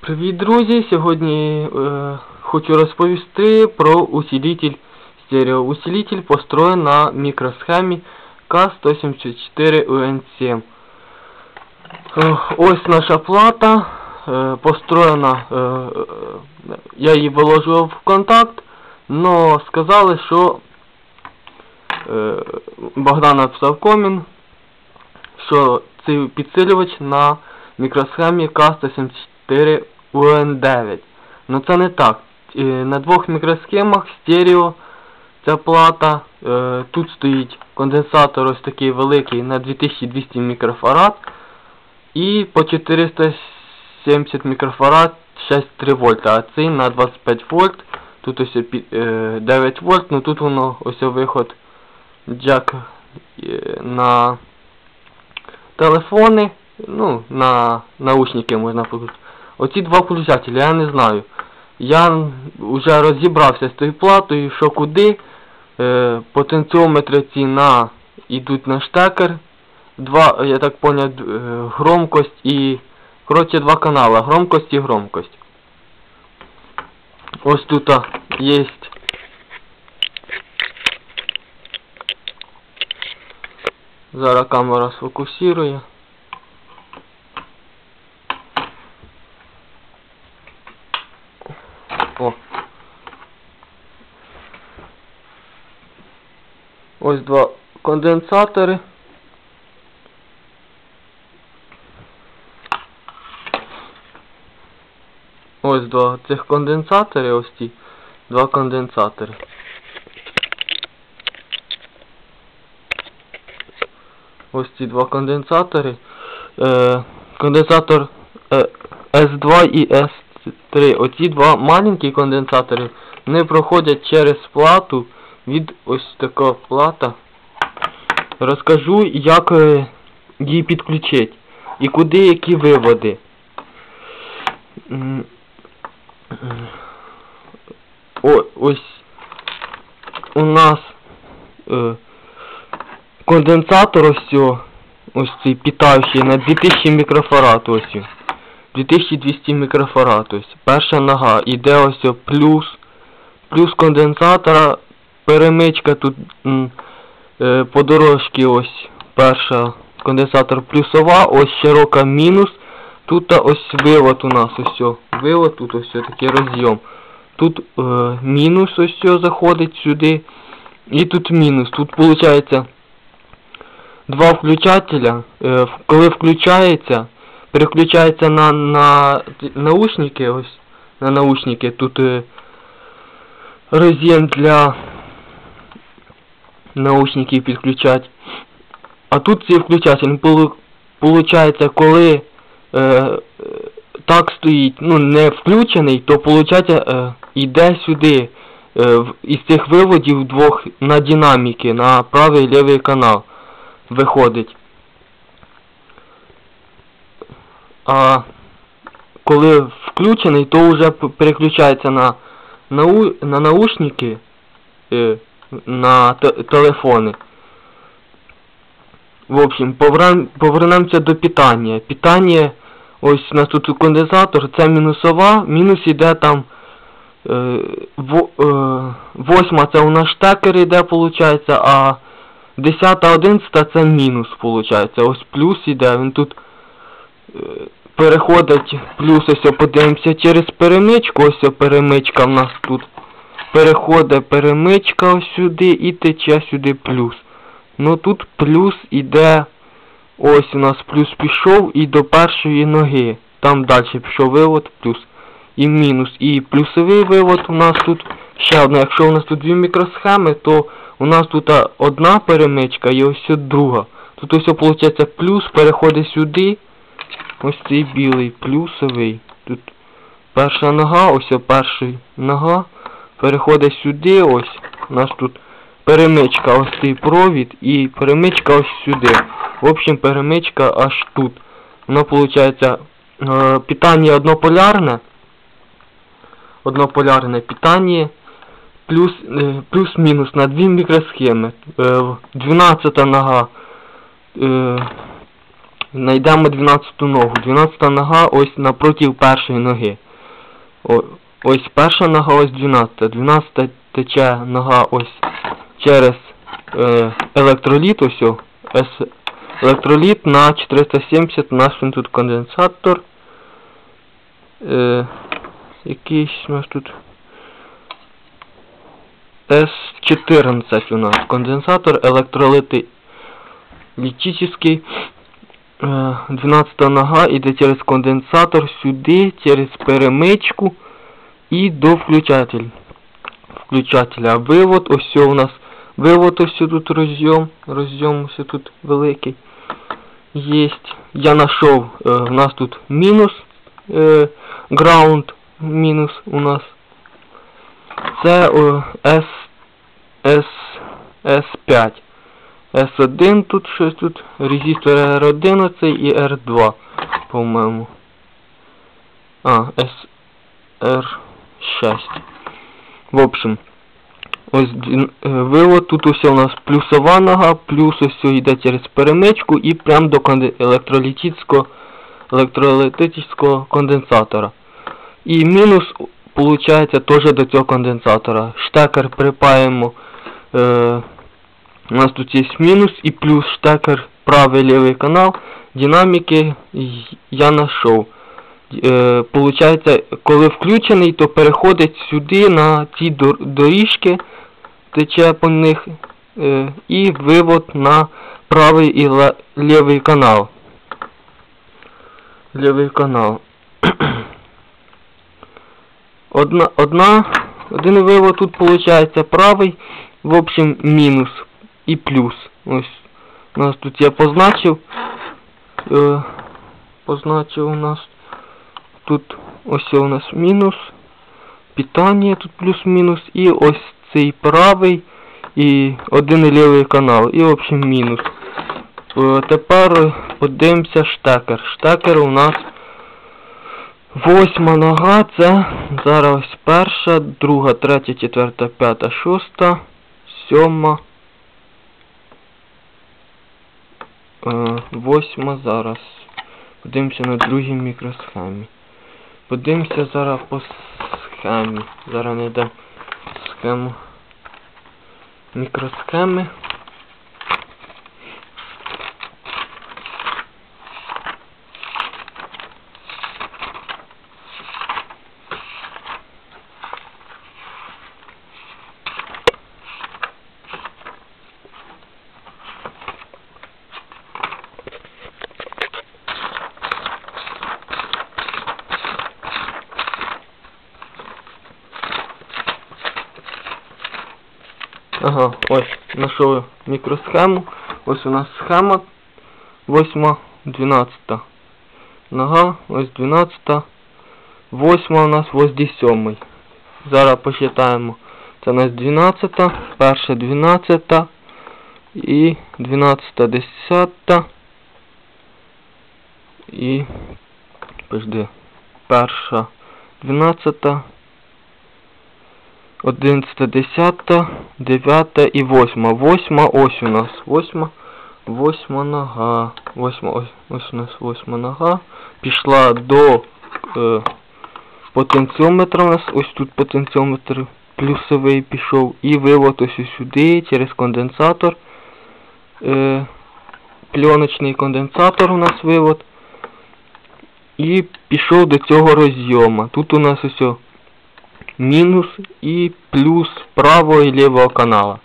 Привіт, друзі! Сьогодні е, хочу розповісти про усилитель стерео. Усилитель построен на мікросхемі К174UN7. Е, ось наша плата е, построєна, е, я її виложував в контакт, но сказали, що е, Богдан написав комін, що цей підсилювач на мікросхемі К174 UN9. Ну це не так. Е, На двох мікросхемах стерео ця плата. Е, Тут стоїть конденсатор ось такий великий на 2200 мікрофарад. І по 470 мікрофарад 6,3 вольта. А цей на 25 вольт. Тут ось е, 9 вольт, ну тут воно ось виход джек е, на телефони, ну, на наушники можна подати. Оці два включателі, я не знаю. Я вже розібрався з тою платою, що куди. Е, потенціометри ці на йдуть на штекер. Два, я так поняв, е, громкость і. Коротше, два канали. Громкость і громкость. Ось тут є. Зараз камера сфокусує. О. Ось два конденсатори. Ось два цих конденсатори, ось ці два конденсатори. Ось ці два конденсатори. Е, конденсатор е, S2 і S3. Оці два маленькі конденсатори не проходять через плату від ось така плата. Розкажу, як е, її підключити і куди які виводи. О, ось у нас е, конденсатор ось ось цей питаючий на 2000 мікрофарад ось. 2200 мікрофарад ось. Перша нога. Іде ось плюс. Плюс конденсатора. Перемичка тут е, по дорожці ось перша конденсатор плюсова, ось широка мінус. Тут ось вивод у нас ось. о. Вивод, тут ось такий розйом. Тут е, мінус ось заходить сюди. І тут мінус. Тут виходить два включателя. Е, коли включається, переключається на, на наушники, ось на наушники. Тут е, роз'єм для наушників підключати. А тут цей включатель, полу- получається, коли е, е, так стоїть, ну не включений, то получається е, йде сюди е, із цих виводів двох на динаміки, на правий і лівий канал виходить. А коли включений, то вже переключається на, нау, на наушники, е, на телефони. В общем, повернемося до питання. Питання, ось у нас тут конденсатор, це мінусова, мінус іде там е, е, восьма це у нас штекер іде, виходить, а десята, одинадцята це мінус, виходить. Ось плюс іде, він тут е, переходить плюс, ось подивимося через перемичку, ось перемичка в нас тут. Переходить перемичка сюди і тече сюди плюс. Ну тут плюс іде, ось у нас плюс пішов і до першої ноги. Там далі пішов вивод плюс. І мінус. І плюсовий вивод у нас тут ще одна. Якщо у нас тут дві мікросхеми, то у нас тут одна перемичка і ось друга. Тут ось виходить плюс переходить сюди. Ось цей білий плюсовий. Тут перша нога, ось перша нога. Переходить сюди, ось. У нас тут перемичка, ось цей провід і перемичка ось сюди. В общем, перемичка аж тут. Воно виходить е, питання однополярне. Однополярне питання. Плюс, е, плюс-мінус на дві мікросхеми. Е, 12 нога. Е, Знайдемо 12 ногу. 12 нога ось напротив першої ноги. Ось перша нога, ось 12. 12 тече нога ось через е, електроліт, ось електроліт на 470 наш він тут конденсатор. Е, якийсь у нас тут С14 у нас конденсатор електролити літический. Е, 12 нога іде через конденсатор сюди, через перемичку і до включателя. Включателя. Вивод, ось у нас вивод ось тут розйом. Розйом ось тут великий. Єсть. Я знайшов, е, у нас тут мінус е, ground, мінус у нас. Це о, S, S, S5. S1 тут щось тут, резистор R11 і R2, по-моєму. А, S, R6. В общем, ось е, вивод, тут усе у нас плюсова нога, плюс ось йде через перемичку і прям до електролітичного, електролітичного конденсатора. І мінус, виходить, теж до цього конденсатора. Штекер припаємо. Е, у нас тут є мінус і плюс штекер правий лівий канал. Динаміки я знайшов. Е, получається, коли включений, то переходить сюди на ці доріжки, тече по них, е, і вивод на правий і лівий канал. Лівий канал. Одна, одна, один вивод тут виходить правий, в общем, мінус і плюс. Ось у нас тут я позначив. Е, позначив у нас тут ось у нас мінус. Питання тут плюс-мінус. І ось цей правий і один лівий канал. І в общем мінус. Е, тепер подивимося штекер. Штекер у нас Восьма нога це зараз перша, друга, третя, четверта, п'ята, шоста, сьома. Е, восьма зараз. Подивимося на другій мікросхемі. Подивимося зараз по схемі. Зараз не йдемо схему мікросхеми. Знайшов мікросхему. Ось у нас схема 8, 12. Нога, ось 12. 8 у нас ось 7. Зараз посчитаємо. Це у нас 12, перша 12 і 12, 10 і подожди, перша 12 11, 10, 9 і 8. 8 ось у нас. 8, 8 нога. 8, ось, у нас 8 нога. Пішла до е, потенціометра у нас. Ось тут потенціометр плюсовий пішов. І вивод ось сюди через конденсатор. Е, пленочний конденсатор у нас вивод. І пішов до цього розйома. Тут у нас ось о, мінус і плюс правого і лівого канала.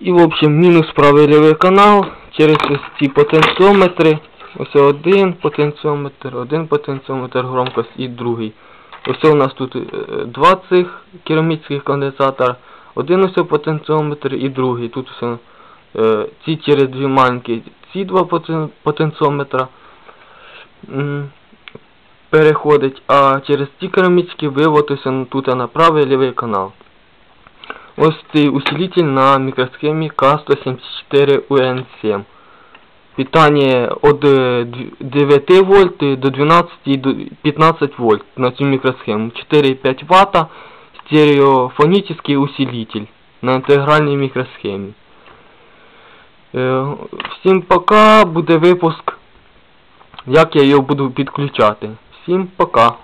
І, в общем, мінус правий лівий канал через ось ці потенціометри. Ось один потенціометр, один потенціометр громкость і другий. Ось у нас тут е, два цих керамічних конденсатора. Один ось потенціометр і другий. Тут все е, ці через дві маленькі, ці два потен- потенціометра. Переходить, а через ці керамічні вивод ось он тут на правий лівий канал. Ось цей усилитель на мікросхемі К174UN7. Питання від е, 9 вольт до 12 і 15 вольт на цю мікросхему. 4,5 Вт стереофонічний усилитель на інтегральній мікросхемі. Е, всім пока, буде випуск, як я його буду підключати. Всім пока.